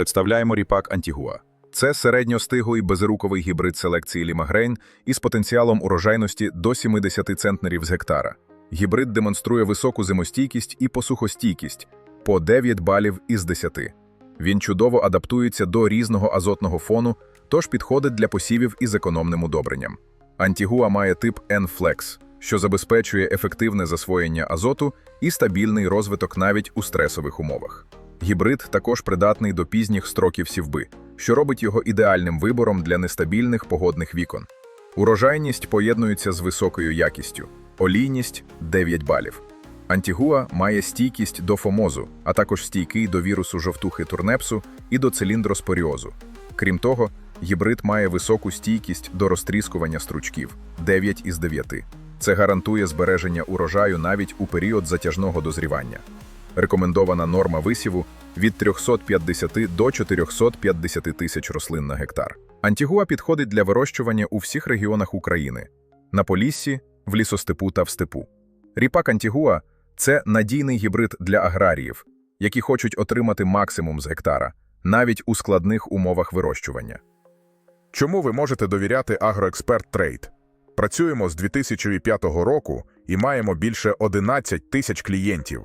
Представляємо ріпак Антігуа. Це середньостиглий безруковий гібрид селекції Лімагрейн із потенціалом урожайності до 70 центнерів з гектара. Гібрид демонструє високу зимостійкість і посухостійкість по 9 балів із 10. Він чудово адаптується до різного азотного фону, тож підходить для посівів із економним удобренням. Антігуа має тип N-Flex, що забезпечує ефективне засвоєння азоту і стабільний розвиток навіть у стресових умовах. Гібрид також придатний до пізніх строків сівби, що робить його ідеальним вибором для нестабільних погодних вікон. Урожайність поєднується з високою якістю, олійність 9 балів. Антігуа має стійкість до фомозу, а також стійкий до вірусу жовтухи турнепсу і до циліндроспоріозу. Крім того, гібрид має високу стійкість до розтріскування стручків 9 із 9. Це гарантує збереження урожаю навіть у період затяжного дозрівання. Рекомендована норма висіву від 350 до 450 тисяч рослин на гектар. Антігуа підходить для вирощування у всіх регіонах України на Поліссі, в лісостепу та в степу. Ріпак Антігуа це надійний гібрид для аграріїв, які хочуть отримати максимум з гектара, навіть у складних умовах вирощування. Чому ви можете довіряти Агроексперт Трейд? Працюємо з 2005 року і маємо більше 11 тисяч клієнтів.